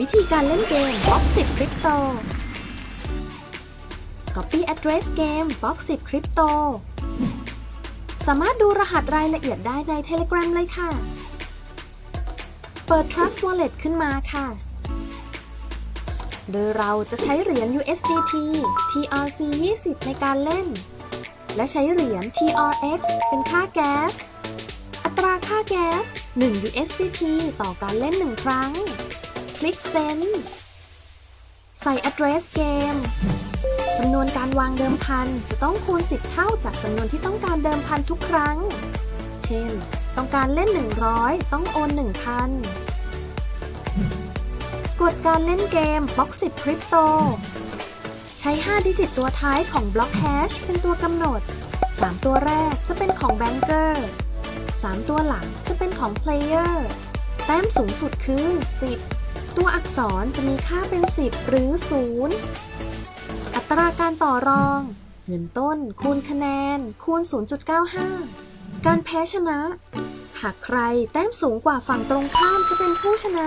วิธีการเล่นเกม Box 10 Crypto Copy Address Game Box 10 Crypto สามารถดูรหัสรายละเอียดได้ใน Telegram เลยค่ะ เปิด Trust Wallet ขึ้นมาค่ะ โดยเราจะใช้เหรียญ USDT TRC 20ในการเล่น และใช้เหรียญ TRX เป็นค่าแก๊ส อัตราค่าแก๊ส 1 USDT ต่อการเล่น 1 ครั้ง ลิก Send ใส่ address game จำนวนการวางเดิมพันจะต้องคูณ 10 เท่าจากจำนวนที่ต้องการเดิมพันทุกครั้ง เช่น ต้องการเล่น 100 ต้องโอน 1,000กดการเล่นเกม Box 10 Crypto ใช้ 5 ดิจิตตัวท้ายของ Block Hash เป็นตัวกำหนด 3 ตัวแรกจะเป็นของ Banker 3ตัวหลังจะเป็นของ Player แต้มสูงสุดคือ 10 ตัวอักษรจะมีค่าเป็น 10 หรือ 0 อัตราการต่อรอง เงินต้น คูณคะแนน คูณ 0.95 การแพ้ชนะ หากใครแต้มสูงกว่าฝั่งตรงข้ามจะเป็นผู้ชนะ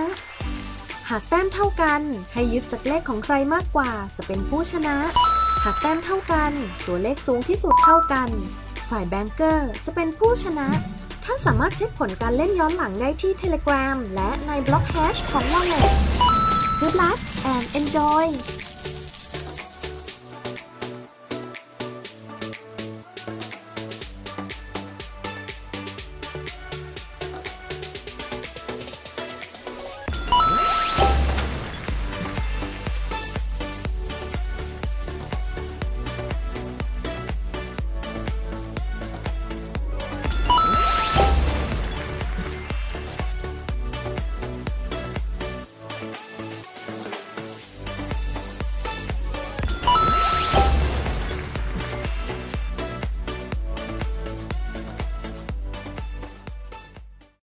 หากแต้มเท่ากันให้ยึดจากเลขของใครมากกว่าจะเป็นผู้ชนะ หากแต้มเท่ากัน ตัวเลขสูงที่สุดเท่ากัน ฝ่ายแบงเกอร์จะเป็นผู้ชนะ ท่านสามารถเช็คผลการเล่นย้อนหลังได้ที่ Telegram และในบล็อกแฮชของ Wallet Good luck and enjoy